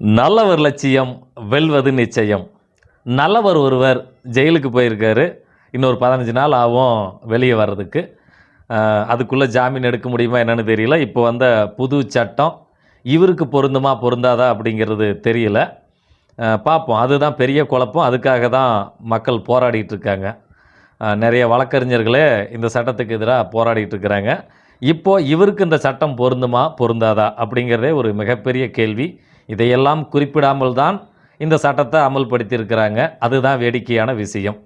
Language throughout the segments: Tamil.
நல்லவர் லட்சியம் வெல்வது நிச்சயம். நல்லவர் ஒருவர் ஜெயிலுக்கு போயிருக்காரு. இன்னொரு பதினஞ்சு நாள் ஆகும் வெளியே வர்றதுக்கு. அதுக்குள்ளே ஜாமீன் எடுக்க முடியுமா என்னென்னு தெரியல. இப்போ வந்த புது சட்டம் இவருக்கு பொருந்துமா பொருந்தாதா அப்படிங்கிறது தெரியல. பார்ப்போம். அதுதான் பெரிய குழப்பம். அதுக்காக தான் மக்கள் போராடிட்டு இருக்காங்க. நிறைய வழக்கறிஞர்களே இந்த சட்டத்துக்கு எதிராக போராடிட்டு இருக்கிறாங்க. இப்போது இவருக்கு இந்த சட்டம் பொருந்துமா பொருந்தாதா அப்படிங்கிறதே ஒரு மிகப்பெரிய கேள்வி. இதையெல்லாம் குறிப்பிடாமல் தான் இந்த சட்டத்தை அமல்படுத்தியிருக்கிறாங்க. அதுதான் வேடிக்கையான விஷயம்.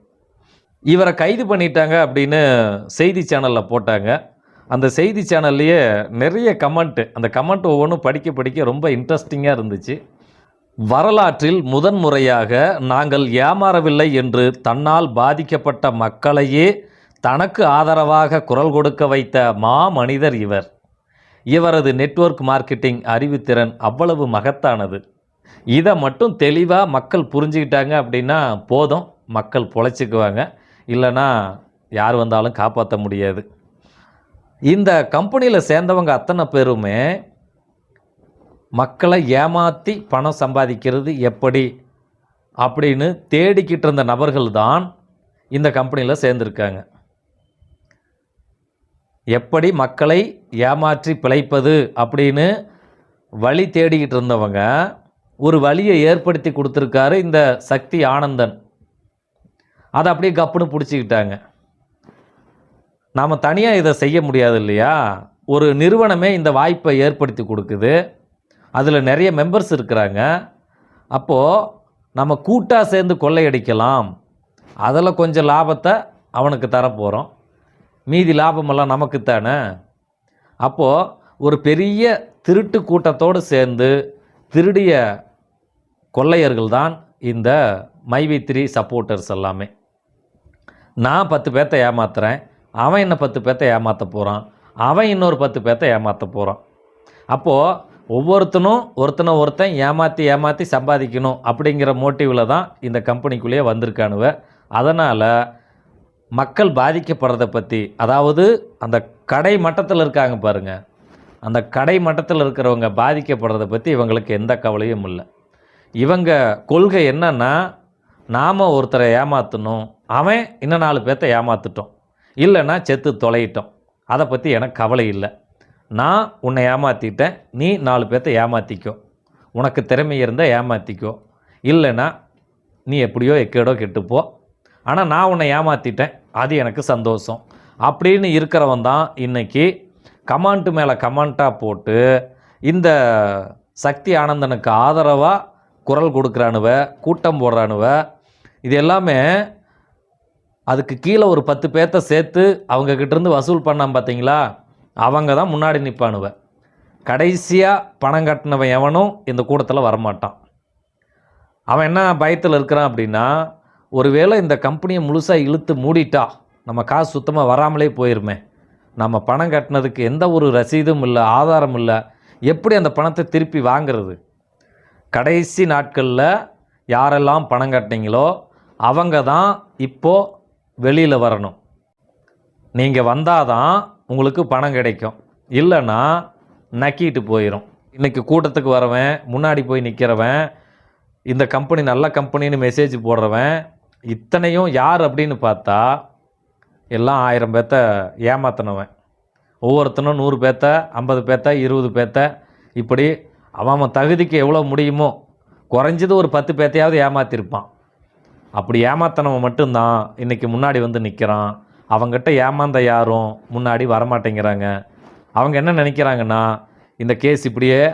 இவரை கைது பண்ணிட்டாங்க அப்படின்னு செய்தி சேனலில் போட்டாங்க. அந்த செய்தி சேனல்லையே நிறைய கமெண்ட்டு அந்த கமெண்ட் ஒவ்வொன்றும் படிக்க படிக்க ரொம்ப இன்ட்ரெஸ்டிங்காக இருந்துச்சு. வரலாற்றில் முதன்முறையாக நாங்கள் ஏமாறவில்லை என்று தன்னால் பாதிக்கப்பட்ட மக்களையே தனக்கு ஆதரவாக குரல் கொடுக்க வைத்த மாமனிதர் இவர். இவரது நெட்வொர்க் மார்க்கெட்டிங் அறிவுத்திறன் அவ்வளவு மகத்தானது. இதை மட்டும் தெளிவாக மக்கள் புரிஞ்சுக்கிட்டாங்க அப்படின்னா போதும். மக்கள் பொழைச்சிக்குவாங்க. இல்லைன்னா யார் வந்தாலும் காப்பாற்ற முடியாது. இந்த கம்பெனியில் சேர்ந்தவங்க அத்தனை பேருமே மக்களை ஏமாற்றி பணம் சம்பாதிக்கிறது எப்படி அப்படின்னு தேடிக்கிட்டு இருந்த நபர்கள் தான் இந்த கம்பெனியில் சேர்ந்துருக்காங்க. எப்படி மக்களை ஏமாற்றி பிழைப்பது அப்படின்னு வழி தேடிக்கிட்டு இருந்தவங்க ஒரு வழியை ஏற்படுத்தி கொடுத்துருக்காரு இந்த சக்தி ஆனந்தன். அதை அப்படியே கப்புன்னு பிடிச்சிக்கிட்டாங்க. நாம் தனியாக இதை செய்ய முடியாது இல்லையா? ஒரு நிறுவனமே இந்த வாய்ப்பை ஏற்படுத்தி கொடுக்குது. அதில் நிறைய மெம்பர்ஸ் இருக்கிறாங்க. அப்போது நம்ம கூட்டாக சேர்ந்து கொள்ளையடிக்கலாம். அதில் கொஞ்சம் லாபத்தை அவனுக்கு தரப்போகிறோம் மீதி லாபமெல்லாம் நமக்குத்தானே? அப்போது ஒரு பெரிய திருட்டு கூட்டத்தோடு சேர்ந்து திருடிய கொள்ளையர்கள் தான் இந்த மைவித்ரி சப்போர்ட்டர்ஸ் எல்லாமே. நான் பத்து பேர்த்த ஏமாத்துறேன் அவன் என்ன பத்து பேர்த்த ஏமாற்ற போகிறான் அவன் இன்னொரு பத்து பேர்த்த ஏமாற்ற போகிறான் அப்போது ஒவ்வொருத்தனும் ஒருத்தனை ஒருத்தன் ஏமாற்றி ஏமாற்றி சம்பாதிக்கணும் அப்படிங்கிற மோட்டிவில் தான் இந்த கம்பெனிக்குள்ளேயே வந்திருக்கானுவ. அதனால் மக்கள் பாதிக்கப்படுறத பற்றி அதாவது அந்த கடை மட்டத்தில் இருக்காங்க பாருங்க. அந்த கடை மட்டத்தில் இருக்கிறவங்க பாதிக்கப்படுறத பற்றி இவங்களுக்கு எந்த கவலையும் இல்லை. இவங்க கொள்கை என்னன்னா நாம் ஒருத்தரை ஏமாற்றணும் அவன் இன்னும் நாலு பேர்த்த ஏமாற்றிட்டோம் இல்லைன்னா செத்து தொலையிட்டோம். அதை பற்றி எனக்கு கவலை இல்லை. நான் உன்னை ஏமாற்றிட்டேன் நீ நாலு பேர்த்த ஏமாற்றிக்கோ உனக்கு திறமை இருந்தால் ஏமாற்றிக்கோ இல்லைன்னா நீ எப்படியோ எக்கேடோ கெட்டுப்போ. ஆனால் நான் உன்னை ஏமாற்றிட்டேன் அது எனக்கு சந்தோஷம். அப்படின்னு இருக்கிறவன் தான் இன்றைக்கி கமாண்ட்டு மேலே கமாண்ட்டாக போட்டு இந்த சக்தி ஆனந்தனுக்கு ஆதரவாக குரல் கொடுக்குறானுவ கூட்டம் போடுறானுவ இது எல்லாமே அதுக்கு கீழே ஒரு பத்து பேர்த்த சேர்த்து அவங்கக்கிட்டேருந்து வசூல் பண்ணான் பார்த்தீங்களா அவங்க தான் முன்னாடி நிற்பானுவ கடைசியாக பணம் கட்டினவன் எவனும் இந்த கூட்டத்தில் வரமாட்டான். அவன் என்ன பயத்தில் இருக்கிறான் அப்படின்னா ஒருவேளை இந்த கம்பெனியை முழுசாக இழுத்து மூடிட்டா நம்ம காசு சுத்தமாக வராமலே போயிருமே. நம்ம பணம் கட்டினதுக்கு எந்த ஒரு ரசீதும் இல்லை ஆதாரம் இல்லை. எப்படி அந்த பணத்தை திருப்பி வாங்கிறது? கடைசி நாட்களில் யாரெல்லாம் பணம் கட்டினீங்களோ அவங்க தான் இப்போது வெளியில் வரணும். நீங்கள் வந்தால் தான் உங்களுக்கு பணம் கிடைக்கும். இல்லைன்னா நக்கிட்டு போயிடும் இன்றைக்கி கூட்டத்துக்கு வரவன் முன்னாடி போய் நிற்கிறவன் இந்த கம்பெனி நல்ல கம்பெனின்னு மெசேஜ் போடுறவன் இத்தனையும் யார் அப்படின்னு பார்த்தா எல்லாம் ஆயிரம் பேர்த்த ஏமாத்தினவன். ஒவ்வொருத்தனும் நூறு பேர்த்த ஐம்பது பேர்த்த இருபது பேர்த்த இப்படி அவன் தகுதிக்கு எவ்வளோ முடியுமோ குறைஞ்சது ஒரு பத்து பேர்த்தையாவது ஏமாத்திருப்பான். அப்படி ஏமாத்தினவன் மட்டும்தான் இன்றைக்கி முன்னாடி வந்து நிற்கிறான் அவங்ககிட்ட ஏமாந்த யாரும் முன்னாடி வரமாட்டேங்கிறாங்க. அவங்க என்ன நினைக்கிறாங்கன்னா இந்த கேஸ் இப்படியே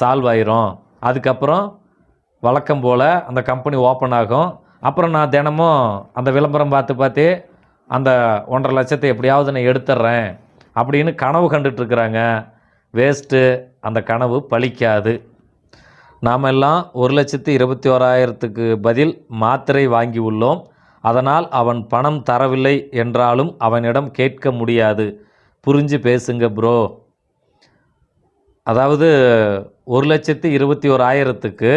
சால்வ் ஆயிரும். அதுக்கப்புறம் வழக்கம் போல் அந்த கம்பெனி ஓப்பன் ஆகும். அப்புறம் நான் தினமும் அந்த விளம்பரம் பார்த்து பார்த்து அந்த ஒன்றரை லட்சத்தை எப்படியாவது நான் எடுத்துட்றேன் அப்படின்னு கனவு கண்டுட்ருக்குறாங்க. வேஸ்ட்டு அந்த கனவு பழிக்காது. நாம் எல்லாம் ஒரு லட்சத்து இருபத்தி ஓராயிரத்துக்கு பதில் மாத்திரை வாங்கி உள்ளோம். அதனால் அவன் பணம் தரவில்லை என்றாலும் அவனிடம் கேட்க முடியாது. புரிஞ்சு பேசுங்க ப்ரோ அதாவது ஒரு லட்சத்து இருபத்தி ஓராயிரத்துக்கு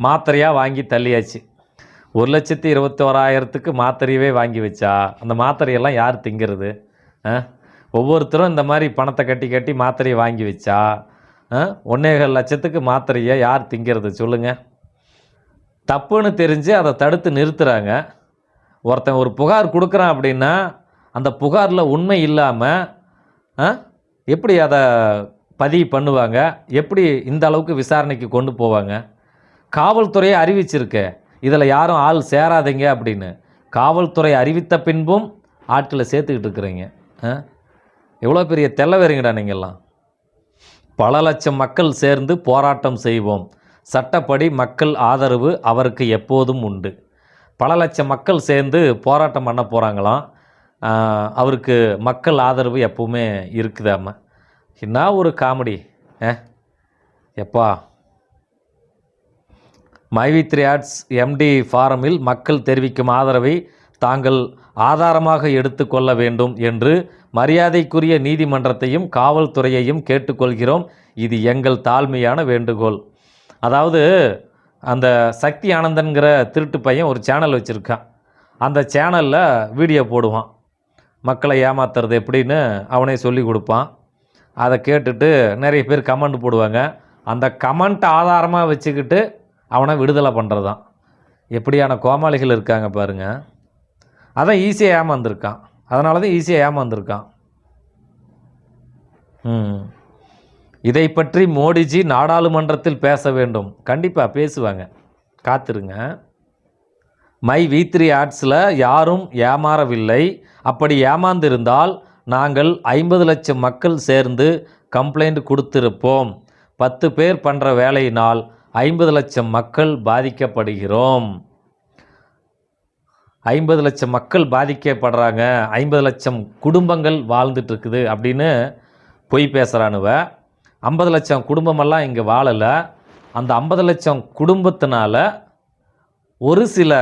மாத்திரையாக வாங்கி தள்ளியாச்சு. ஒரு லட்சத்தி இருபத்தி ஓராயிரத்துக்கு மாத்திரையவே வாங்கி வச்சா? அந்த மாத்திரையெல்லாம் யார் திங்கிறது? ஆ? ஒவ்வொருத்தரும் இந்த மாதிரி பணத்தை கட்டி கட்டி மாத்திரையை வாங்கி வச்சா ஆ? ஒன்னேகால் லட்சத்துக்கு மாத்திரையை யார் திங்கிறது? சொல்லுங்கள் தப்புன்னு தெரிஞ்சு அதை தடுத்து நிறுத்துகிறாங்க ஒருத்தன் ஒரு புகார் கொடுக்குறான் அப்படின்னா அந்த புகாரில் உண்மை இல்லாமல் எப்படி அதை பதிவு பண்ணுவாங்க? எப்படி இந்த அளவுக்கு விசாரணைக்கு கொண்டு போவாங்க? காவல்துறையை அறிவிச்சிருக்கேன் இதில் யாரும் ஆள் சேராதீங்க அப்படின்னு காவல்துறை அறிவித்த பின்பும் ஆட்களை சேர்த்துக்கிட்டு இருக்கிறீங்க. ஆ? எவ்வளோ பெரிய தெல்லவேறிங்கடா நீங்கள்லாம். பல லட்சம் மக்கள் சேர்ந்து போராட்டம் செய்வோம். சட்டப்படி மக்கள் ஆதரவு அவருக்கு எப்போதும் உண்டு. பல லட்சம் மக்கள் சேர்ந்து போராட்டம் பண்ண போகிறாங்களாம் அவருக்கு மக்கள் ஆதரவு எப்பவுமே இருக்குதாம என்ன ஒரு காமெடி எப்பா? மைவி த்ரீ ஆர்ட்ஸ் எம்டி ஃபாரமில் மக்கள் தெரிவிக்கும் ஆதரவை தாங்கள் ஆதாரமாக எடுத்துக்கொள்ள வேண்டும் என்று மரியாதைக்குரிய நீதிமன்றத்தையும் காவல்துறையையும் கேட்டுக்கொள்கிறோம். இது எங்கள் தாழ்மையான வேண்டுகோள். அதாவது அந்த சக்தி ஆனந்தன்கிற திருட்டு பையன் ஒரு சேனல் வச்சுருக்கான். அந்த சேனலில் வீடியோ போடுவான். மக்களை ஏமாத்துறது எப்படின்னு அவனே சொல்லி கொடுப்பான். அதை கேட்டுட்டு நிறைய பேர் கமெண்ட் போடுவாங்க. அந்த கமெண்ட் ஆதாரமாக வச்சுக்கிட்டு அவனை விடுதலை பண்ணுறது தான் எப்படியான கோமாளிகள் இருக்காங்க பாருங்க. அதான் ஈஸியாக ஏமாந்துருக்கான். அதனால தான் ஈஸியாக ஏமாந்துருக்கான். ம். இதை பற்றி மோடிஜி நாடாளுமன்றத்தில் பேச வேண்டும். கண்டிப்பாக பேசுவாங்க. காத்திருங்க. மை வி த்ரீ ஆர்ட்ஸில் யாரும் ஏமாறவில்லை. அப்படி ஏமாந்திருந்தால் நாங்கள் ஐம்பது லட்சம் மக்கள் சேர்ந்து கம்ப்ளைண்ட் கொடுத்திருப்போம். பத்து பேர் பண்ணுற வேலையினால் ஐம்பது லட்சம் மக்கள் பாதிக்கப்படுகிறோம். ஐம்பது லட்சம் மக்கள் பாதிக்கப்படுறாங்க. ஐம்பது லட்சம் குடும்பங்கள் வாழ்ந்துட்டுருக்குது அப்படின்னு பொய் பேசுகிறானுவ ஐம்பது லட்சம் குடும்பமெல்லாம் இங்கே வாழலை. அந்த ஐம்பது லட்சம் குடும்பத்தினால ஒரு சில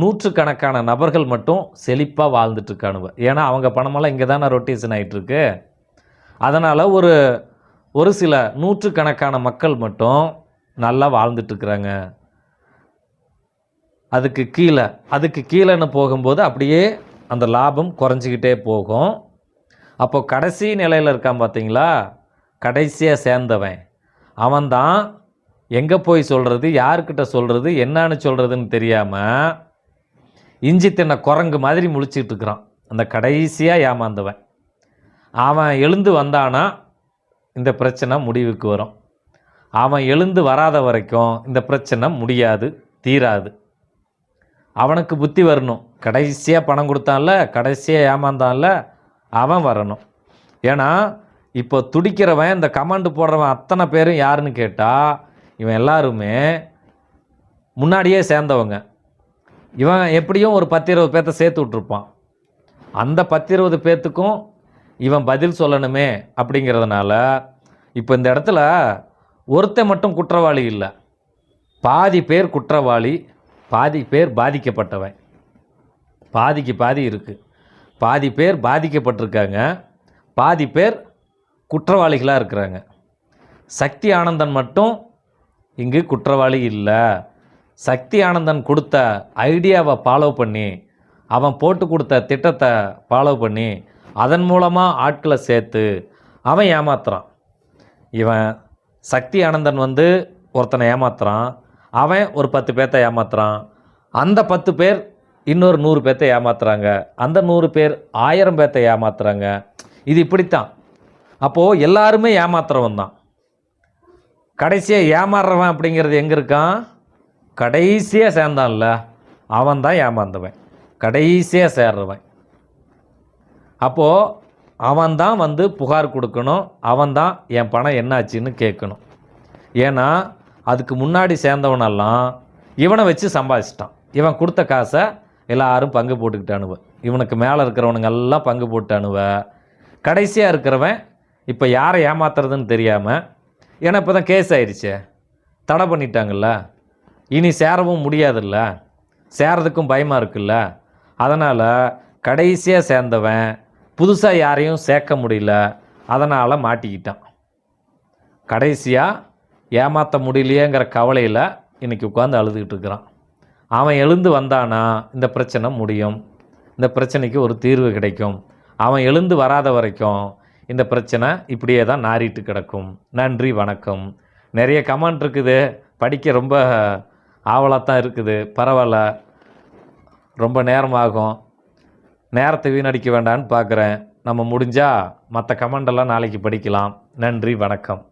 நூற்றுக்கணக்கான நபர்கள் மட்டும் செழிப்பாக வாழ்ந்துட்டுருக்கானுவ. ஏன்னா அவங்க பணமெல்லாம் இங்கே தானே ரொட்டேஷன் ஆகிட்டுருக்கு அதனால் ஒரு ஒரு சில நூற்றுக்கணக்கான மக்கள் மட்டும் நல்லா வாழ்ந்துட்டுருக்குறாங்க. அதுக்கு கீழே அதுக்கு கீழேன்னு போகும்போது அப்படியே அந்த லாபம் குறைஞ்சிக்கிட்டே போகும். அப்போது கடைசி நிலையில் இருக்கான் பார்த்தீங்களா? கடைசியாக சேர்ந்தவன். அவன்தான் எங்கே போய் சொல்கிறது யார்கிட்ட சொல்கிறது என்னான்னு சொல்கிறதுன்னு தெரியாமல் இஞ்சி தின்ன குரங்கு மாதிரி முழிச்சிட்டு இருக்கிறான் அந்த கடைசியாக ஏமாந்தவன். அவன் எழுந்து வந்தானா இந்த பிரச்சனை முடிவுக்கு வரும். அவன் எழுந்து வராத வரைக்கும் இந்த பிரச்சனை முடியாது தீராது. அவனுக்கு புத்தி வரணும். கடைசியாக பணம் கொடுத்தான்ல கடைசியாக ஏமாந்தான்ல அவன் வரணும். ஏன்னா இப்போ துடிக்கிறவன் இந்த கமாண்டு போடுறவன் அத்தனை பேரும் யாருன்னு கேட்டால் இவன் எல்லாருமே முன்னாடியே சேர்ந்தவங்க. இவன் எப்படியும் ஒரு பத்து இருபது பேர்த்த சேர்த்து விட்ருப்பான் அந்த பத்து இருபது பேர்த்துக்கும் இவன் பதில் சொல்லணுமே அப்படிங்கிறதுனால இப்போ இந்த இடத்துல ஒருத்தன் மட்டும் குற்றவாளி இல்லை. பாதி பேர் குற்றவாளி பாதி பேர் பாதிக்கப்பட்டவன். பாதிக்கு பாதி இருக்குது பாதி பேர் பாதிக்கப்பட்டிருக்காங்க. பாதி பேர் குற்றவாளிகளாக இருக்கிறாங்க. சக்தி ஆனந்தன் மட்டும் இங்கு குற்றவாளி இல்லை. சக்தி ஆனந்தன் கொடுத்த ஐடியாவை ஃபாலோ பண்ணி அவன் போட்டு கொடுத்த திட்டத்தை ஃபாலோ பண்ணி அதன் மூலமாக ஆட்களை சேர்த்து அவன் ஏமாத்துறான். இவன் சக்தி ஆனந்தன் வந்து ஒருத்தனை ஏமாத்துறான். அவன் ஒரு பத்து பேர்த்த ஏமாத்துறான். அந்த பத்து பேர் இன்னொரு நூறு பேர்த்த ஏமாத்துறாங்க. அந்த நூறு பேர் ஆயிரம் பேர்த்த ஏமாத்துறாங்க. இது இப்படித்தான். அப்போது எல்லாருமே ஏமாத்துறவன் தான். கடைசியாக ஏமாறுறவன் அப்படிங்கிறது எங்கே இருக்கான்? கடைசியாக சேர்ந்தான்ல. அவன் தான் ஏமாந்தவன். கடைசியாக சேர்றவன். அப்போது அவன் தான் வந்து புகார் கொடுக்கணும் அவன் தான் என் பணம் என்னாச்சுன்னு கேட்கணும். ஏன்னா அதுக்கு முன்னாடி சேர்ந்தவனெல்லாம் இவனை வச்சு சம்பாதிச்சிட்டான். இவன் கொடுத்த காசை எல்லாரும் பங்கு போட்டுக்கிட்டானுவ. இவனுக்கு மேலே இருக்கிறவனுங்கெல்லாம் பங்கு போட்டானுவ. கடைசியாக இருக்கிறவன் இப்போ யாரை ஏமாத்துறதுன்னு தெரியாமல் ஏன்னா இப்போ தான் கேஸ் ஆயிடுச்சே தடை பண்ணிட்டாங்கல்ல. இனி சேரவும் முடியாதுல்ல. சேரதுக்கும் பயமாக இருக்குல்ல. அதனால் கடைசியாக சேர்ந்தவன் புதுசாக யாரையும் சேர்க்க முடியல. அதனால் மாட்டிக்கிட்டான். கடைசியாக ஏமாற்ற முடியலையேங்கிற கவலையில் இன்றைக்கி உட்காந்து அழுதுகிட்டு இருக்கிறான். அவன் எழுந்து வந்தானா இந்த பிரச்சனை முடியும். இந்த பிரச்சனைக்கு ஒரு தீர்வு கிடைக்கும். அவன் எழுந்து வராத வரைக்கும் இந்த பிரச்சனை இப்படியே தான் நாரிட்டு கிடக்கும். நன்றி வணக்கம். நிறைய கமெண்ட் இருக்குது. படிக்க ரொம்ப ஆவலாக தான் இருக்குது. பரவாயில்ல. ரொம்ப நேரமாகும். நேரத்தை வீணடிக்க வேண்டான்னு பார்க்குறேன். நம்ம முடிஞ்சால் மற்ற கமெண்டெல்லாம் நாளைக்கு படிக்கலாம். நன்றி வணக்கம்.